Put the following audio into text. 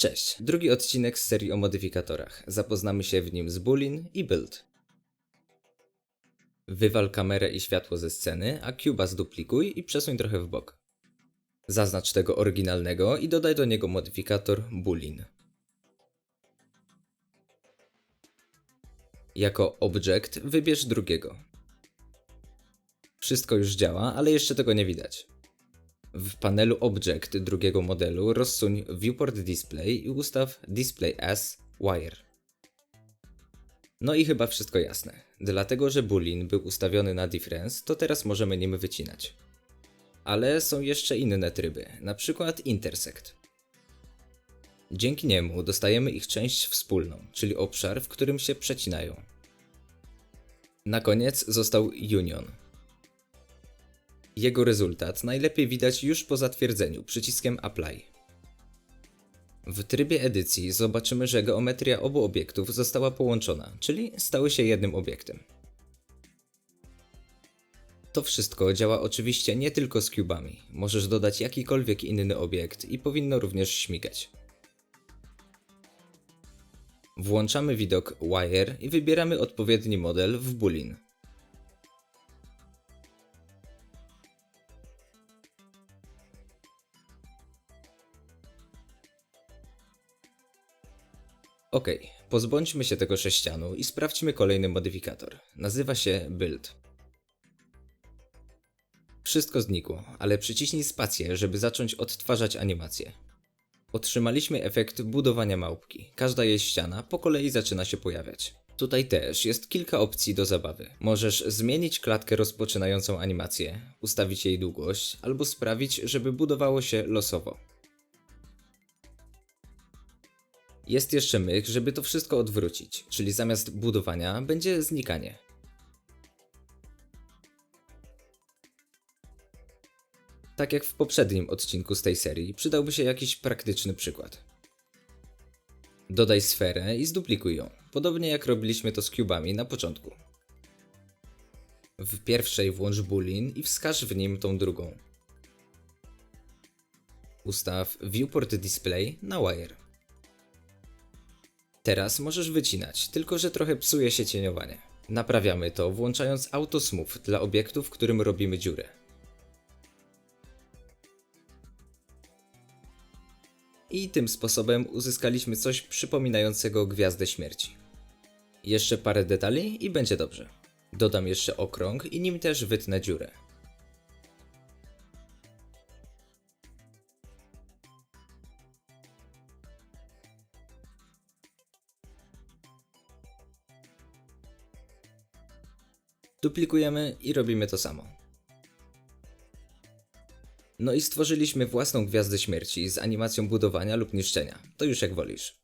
Cześć, drugi odcinek z serii o modyfikatorach. Zapoznamy się w nim z Boolean i Build. Wywal kamerę i światło ze sceny, a Cuba zduplikuj i przesuń trochę w bok. Zaznacz tego oryginalnego i dodaj do niego modyfikator Boolean. Jako object wybierz drugiego. Wszystko już działa, ale jeszcze tego nie widać. W panelu Object drugiego modelu rozsuń Viewport Display i ustaw Display as Wire. No i chyba wszystko jasne. Dlatego, że boolean był ustawiony na difference, to teraz możemy nim wycinać. Ale są jeszcze inne tryby, na przykład intersect. Dzięki niemu dostajemy ich część wspólną, czyli obszar, w którym się przecinają. Na koniec został union, jego rezultat najlepiej widać już po zatwierdzeniu przyciskiem Apply. W trybie edycji zobaczymy, że geometria obu obiektów została połączona, czyli stały się jednym obiektem. To wszystko działa oczywiście nie tylko z cubami. Możesz dodać jakikolwiek inny obiekt i powinno również śmigać. Włączamy widok Wire i wybieramy odpowiedni model w Boolean. Ok, pozbądźmy się tego sześcianu i sprawdźmy kolejny modyfikator. Nazywa się Build. Wszystko znikło, ale przyciśnij spację, żeby zacząć odtwarzać animację. Otrzymaliśmy efekt budowania małpki. Każda jej ściana po kolei zaczyna się pojawiać. Tutaj też jest kilka opcji do zabawy. Możesz zmienić klatkę rozpoczynającą animację, ustawić jej długość, albo sprawić, żeby budowało się losowo. Jest jeszcze myk, żeby to wszystko odwrócić, czyli zamiast budowania będzie znikanie. Tak jak w poprzednim odcinku z tej serii, przydałby się jakiś praktyczny przykład. Dodaj sferę i zduplikuj ją, podobnie jak robiliśmy to z cubami na początku. W pierwszej włącz boolean i wskaż w nim tą drugą. Ustaw Viewport Display na Wire. Teraz możesz wycinać, tylko że trochę psuje się cieniowanie. Naprawiamy to włączając Auto Smooth dla obiektu, w którym robimy dziurę. I tym sposobem uzyskaliśmy coś przypominającego Gwiazdę Śmierci. Jeszcze parę detali i będzie dobrze. Dodam jeszcze okrąg i nim też wytnę dziurę. Duplikujemy i robimy to samo. No i stworzyliśmy własną gwiazdę śmierci z animacją budowania lub niszczenia. To już jak wolisz.